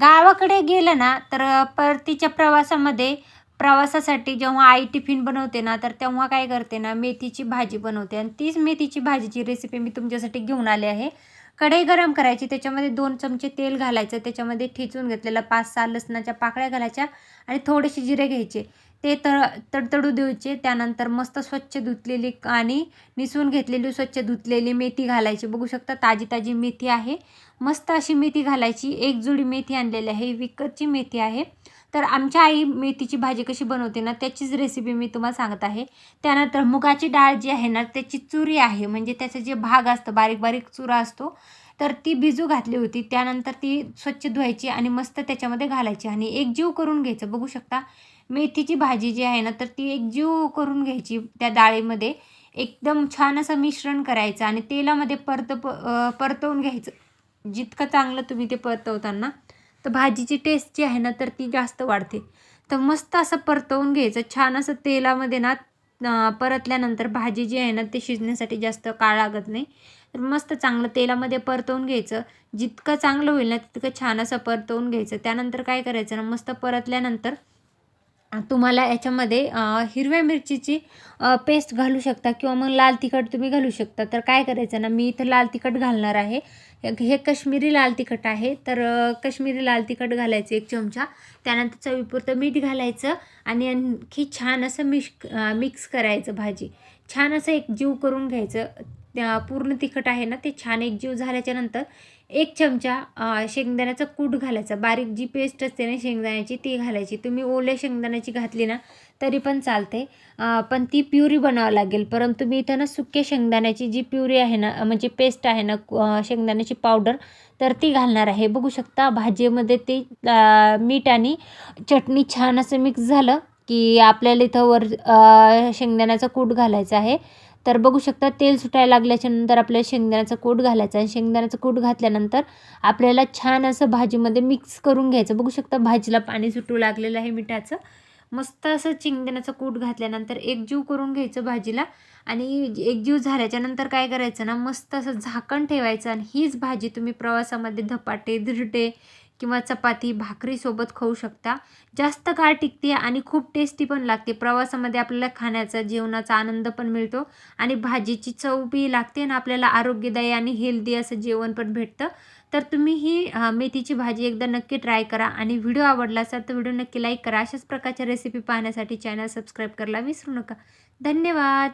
गावाकडे गेलं ना तर परतीच्या प्रवासामध्ये प्रवासासाठी जेव्हा आई टिफिन बनवते ना तर तेव्हा काय करते ना मेथीची भाजी बनवते. आणि तीच मेथीची भाजीची रेसिपी मी तुमच्यासाठी घेऊन आले आहे. कढई गरम करायची त्याच्यामध्ये दोन चमचे तेल घालायचं त्याच्यामध्ये ठेचून घेतलेलं पाच सहा लसणाच्या पाकळ्या घालायच्या आणि थोडेसे जिरे घ्यायचे. ते तळ तडतडू द्यायचे त्यानंतर मस्त स्वच्छ धुतलेली आणि निसून घेतलेली स्वच्छ धुतलेली मेथी घालायची. बघू शकता ताजी ताजी मेथी आहे. मस्त अशी मेथी घालायची. एक जुडी मेथी आणलेली आहे. विकतची मेथी आहे. तर आमच्या आई मेथीची भाजी कशी बनवते ना त्याचीच रेसिपी मी तुम्हाला सांगत आहे. त्यानंतर मुगाची डाळ जी आहे ना त्याची चुरी आहे. म्हणजे त्याचं जे भाग असतं बारीक बारीक चुरा असतो तर ती भिजू घातली होती. त्यानंतर ती स्वच्छ धुवायची आणि मस्त त्याच्यामध्ये घालायची आणि एक जीव करून घ्यायचं. बघू शकता मेथीची भाजी जी आहे ना तर ती एक जीव करून घ्यायची त्या डाळीमध्ये. एकदम छान असं मिश्रण करायचं आणि तेलामध्ये परत प परतवून घ्यायचं. जितकं चांगलं तुम्ही ते परतवताना. तर भाजीची टेस्ट जी आहे ना तर ती जास्त वाढते. तर मस्त असं परतवून घ्यायचं. छान असं तेलामध्ये ना परतल्यानंतर भाजी जी आहे ना ते शिजण्यासाठी जास्त काळ लागत नाही. तर मस्त चांगलं तेलामध्ये परतवून घ्यायचं. जितकं चांगलं होईल ना तितकं छान असं परतवून घ्यायचं. त्यानंतर काय करायचं ना मस्त परतल्यानंतर तुम्हाला याच्यामध्ये हिरव्या मिरचीची पेस्ट घालू शकता किंवा मग लाल तिखट तुम्ही घालू शकता. तर काय करायचं ना मी इथं लाल तिखट घालणार आहे. हे कश्मीरी लाल तिखट आहे. तर कश्मीरी लाल तिखट घालायचं एक चमचा. त्यानंतर चवीपुरतं मीठ घालायचं आणि आणखी छान असं मिश मिक्स करायचं भाजी. छान असं एक जीव करून घ्यायचं. पूर्ण तिखट आहे ना ते छान एक जीव झाल्याच्यानंतर एक चमचा शेंगदाण्याचा कूट घालायचा. बारीक जी पेस्ट असते ना शेंगदाण्याची ती घालायची. तुम्ही ओल्या शेंगदाण्याची घातली ना तरी पण चालते. पण ती प्युरी बनावं लागेल. परंतु मी इथं ना सुक्या शेंगदाण्याची जी प्युरी आहे ना म्हणजे पेस्ट आहे ना शेंगदाण्याची पावडर तर ती घालणार आहे. बघू शकता भाजीमध्ये ते मीठ आणि चटणी छान असं मिक्स झालं की आपल्याला इथं वर शेंगदाण्याचा कूट घालायचा आहे. तर बघू शकता तेल सुटायला लागल्याच्या नंतर आपल्याला शेंगदाण्याचा कूट घालायचा आणि शेंगदाण्याचं कूट घातल्यानंतर आपल्याला छान असं भाजीमध्ये मिक्स करून घ्यायचं. बघू शकता भाजीला पाणी सुटू लागलेलं आहे मिठाचं. मस्त असं शेंगदाण्याचं कूट घातल्यानंतर एकजीव करून घ्यायचं भाजीला. आणि एकजीव झाल्याच्यानंतर काय करायचं ना मस्त असं झाकण ठेवायचं आणि हीच भाजी तुम्ही प्रवासामध्ये धपाटे धिरटे किंवा चपाती भाकरीसोबत खाऊ शकता. जास्त काळ टिकते आणि खूप टेस्टी पण लागते. प्रवासामध्ये आपल्याला खाण्याचा जेवणाचा आनंद पण मिळतो आणि भाजीची चव बी लागते आणि आपल्याला आरोग्यदायी आणि हेल्दी असं जेवण पण भेटतं. तर तुम्ही ही मेथीची भाजी एकदा नक्की ट्राय करा आणि व्हिडिओ आवडला असेल तर व्हिडिओ नक्की लाईक करा. अशाच प्रकारच्या रेसिपी पाहण्यासाठी चॅनल सबस्क्राईब करायला विसरू नका. धन्यवाद!